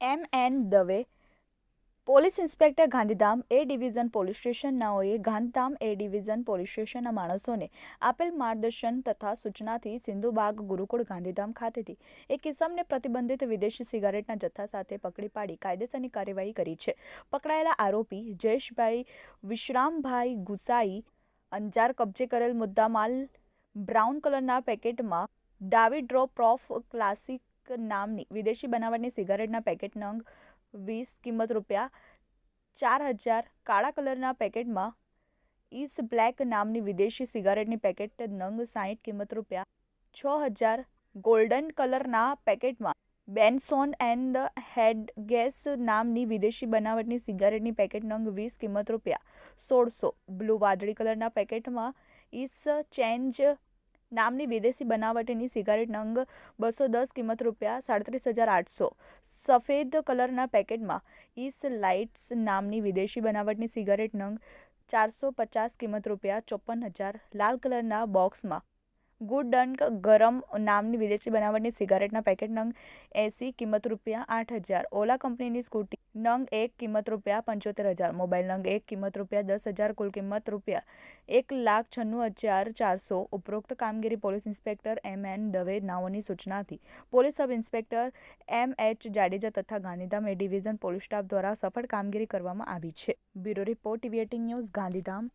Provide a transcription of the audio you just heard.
M N Dave police inspector Gandhidham A division police સ્ટેશનનાઓએ Gandhidham A division police સ્ટેશનના માણસોને આપેલ માર્ગદર્શન તથા સૂચનાથી સિંધુબાગ ગુરુકુળ ગાંધીધામ ખાતેથી એક કિસમને પ્રતિબંધિત વિદેશી સિગારેટના જથ્થા સાથે પકડી પાડી કાયદેસરની કાર્યવાહી કરી છે. પકડાયેલા આરોપી જયેશભાઈ વિશ્રામભાઈ ગુસાઈ અંજાર કબજે કરેલ મુદ્દામાલ બ્રાઉન કલરના પેકેટમાં ડાવી ડ્રોપ પ્રોફ ક્લાસિક નામની, વિદેશી બનાવટની સિગારેટના પેકેટ નંગ વીસ કિંમત રૂપિયા, ચાર હજાર કાળા કલરના પેકેટમાં ઈસ બ્લેક નામની વિદેશી સિગારેટની પેકેટ નંગ સાહીઠ કિંમત રૂપિયા, છ હજાર ગોલ્ડન કલરના પેકેટમાં બેનસોન એન્ડ હેડ ગેસ નામની વિદેશી બનાવટની સિગારેટની પેકેટ નંગ વીસ કિંમત રૂપિયા, સોળસો બ્લુ વાદળી કલરના પેકેટમાં ઈસ ચેન્જ નામની વિદેશી બનાવટની સિગારેટ નંગ બસો દસ કિંમત રૂપિયા સાડત્રીસ હજાર આઠસો. સફેદ કલરના પેકેટમાં ઈસ લાઇટ્સ નામની વિદેશી બનાવટની સિગારેટ નંગ ચારસો પચાસ કિંમત રૂપિયા ચોપન હજાર. લાલ કલરના બોક્સમાં ગુડ ડંક ગરમ નામની વિદેશી બનાવટની સિગારેટના પેકેટ નંગ એસી કિંમત રૂપિયા આઠ હજાર. ઓલા કંપનીની સ્કૂટી નંગ એક કિંમત રૂપિયા પંચોતેર હજાર. મોબાઈલ નંગ એક કિંમત રૂપિયા દસ હજાર. કુલ કિંમત રૂપિયા એક લાખ છન્નું હજાર ચારસો. ઉપરોક્ત કામગીરી police inspector M N Dave નાઓની સૂચનાથી police sub inspector M H Jadeja તથા Gandhidham A division police staff દ્વારા સફળ કામગીરી કરવામાં આવી છે. Bureau report TV news Gandhidham.